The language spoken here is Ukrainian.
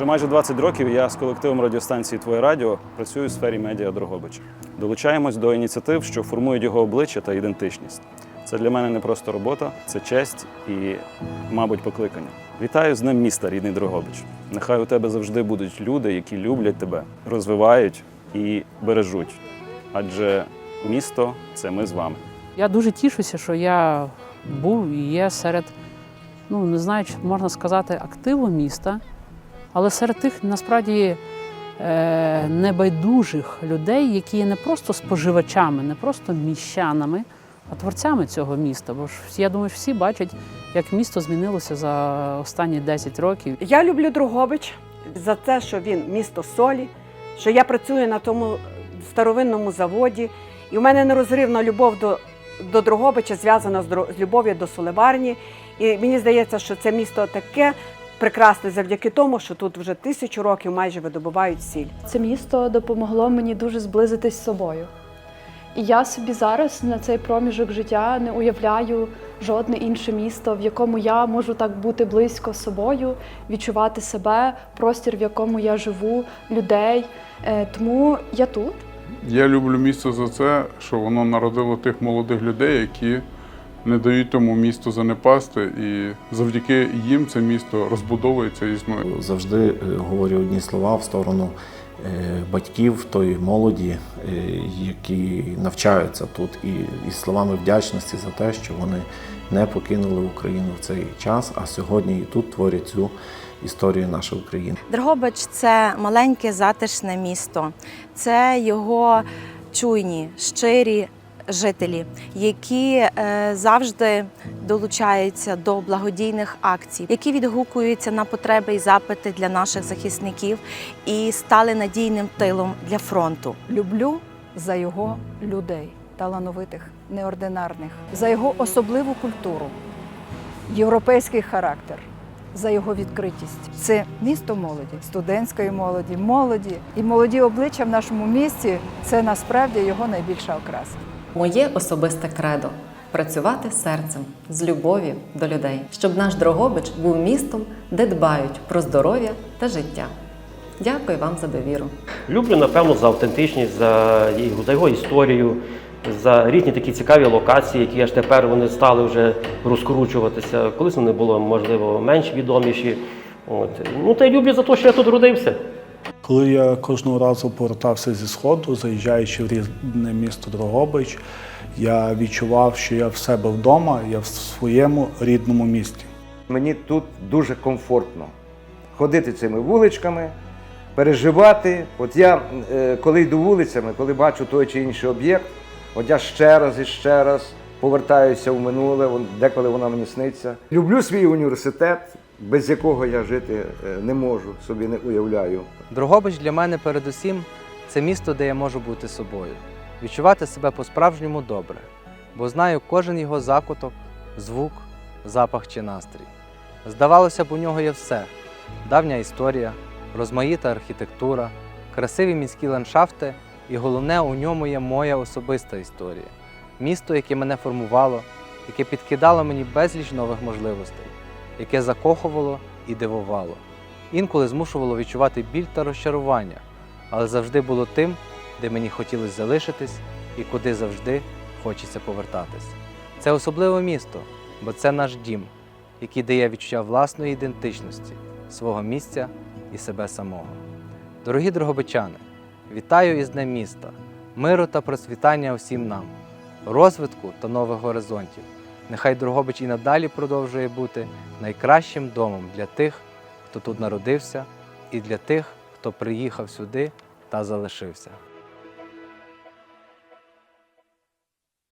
Вже майже 20 років я з колективом радіостанції Твоє Радіо працюю у сфері медіа Дрогобича. Долучаємось до ініціатив, що формують його обличчя та ідентичність. Це для мене не просто робота, це честь і, мабуть, покликання. Вітаю з ним міста, рідний Дрогобич. Нехай у тебе завжди будуть люди, які люблять тебе, розвивають і бережуть. Адже місто це ми з вами. Я дуже тішуся, що я був і є серед, ну не знаю, чи можна сказати, активу міста, але серед тих насправді е, небайдужих людей, які є не просто споживачами, не просто міщанами, а творцями цього міста. Бо ж я думаю, всі бачать, як місто змінилося за останні 10 років. Я люблю Другобич за те, що він місто солі, що я працюю на тому старовинному заводі, і в мене нерозривна любов до, до Другобича зв'язана з, любов'ю до соливарні. І мені здається, що це місто таке прекрасне завдяки тому, що тут вже тисячу років майже видобувають сіль. Це місто допомогло мені дуже зблизитись з собою. І я собі зараз на цей проміжок життя не уявляю жодне інше місто, в якому я можу так бути близько з собою, відчувати себе, простір, в якому я живу, людей. Е, Тому я тут. Я люблю місто за це, що воно народило тих молодих людей, які не дають тому місту занепасти, і завдяки їм це місто розбудовується і існує. Завжди е, говорю одні слова в сторону е, батьків тої молоді, е, які навчаються тут, і, і словами вдячності за те, що вони не покинули Україну в цей час, а сьогодні і тут творять цю історію нашої України. Дрогобич це маленьке затишне місто, це його чуйні, щирі жителі, які е, завжди долучаються до благодійних акцій, які відгукуються на потреби і запити для наших захисників і стали надійним тилом для фронту. люблю за його людей, талановитих, неординарних, за його особливу культуру, європейський характер, за його відкритість. Це місто молоді, студентської молоді, молоді. І молоді обличчя в нашому місті це насправді його найбільша окраса. Моє особисте кредо працювати серцем з любов'ю до людей, щоб наш Дрогобич був містом, де дбають про здоров'я та життя. Дякую вам за довіру. Люблю, напевно, за автентичність, за його, за його історію, за різні такі цікаві локації, які аж тепер вони стали вже розкручуватися. Колись вони були, можливо, менш відоміші. От. Ну, та й люблю за те, що я тут родився. Коли я кожного разу повертався зі сходу, заїжджаючи в рідне місто Дрогобич, я відчував, що я в себе вдома, я в своєму рідному місті. Мені тут дуже комфортно ходити цими вуличками, переживати. От я, е, коли йду вулицями, коли бачу той чи інший об'єкт, от я ще раз і ще раз повертаюся в минуле, деколи вона мені сниться. Люблю свій університет, без якого я жити е, не можу, собі не уявляю. Дрогобич для мене передусім це місто, де я можу бути собою, відчувати себе по-справжньому добре, бо знаю кожен його закуток, звук, запах чи настрій. Здавалося б, у нього є все: давня історія, розмаїта архітектура, красиві міські ландшафти, і головне, у ньому є моя особиста історія. Місто, яке мене формувало, яке підкидало мені безліч нових можливостей, яке закохувало і дивувало інколи змушувало відчувати біль та розчарування, але завжди було тим, де мені хотілося залишитись і куди завжди хочеться повертатись. Це особливе місто, бо це наш дім, який дає відчуття власної ідентичності, свого місця і себе самого. Дорогі дрогобичани, вітаю із Днем міста, миру та процвітання усім нам, розвитку та нових горизонтів. Нехай Дрогобич і надалі продовжує бути найкращим домом для тих, хто тут народився, і для тих, хто приїхав сюди та залишився.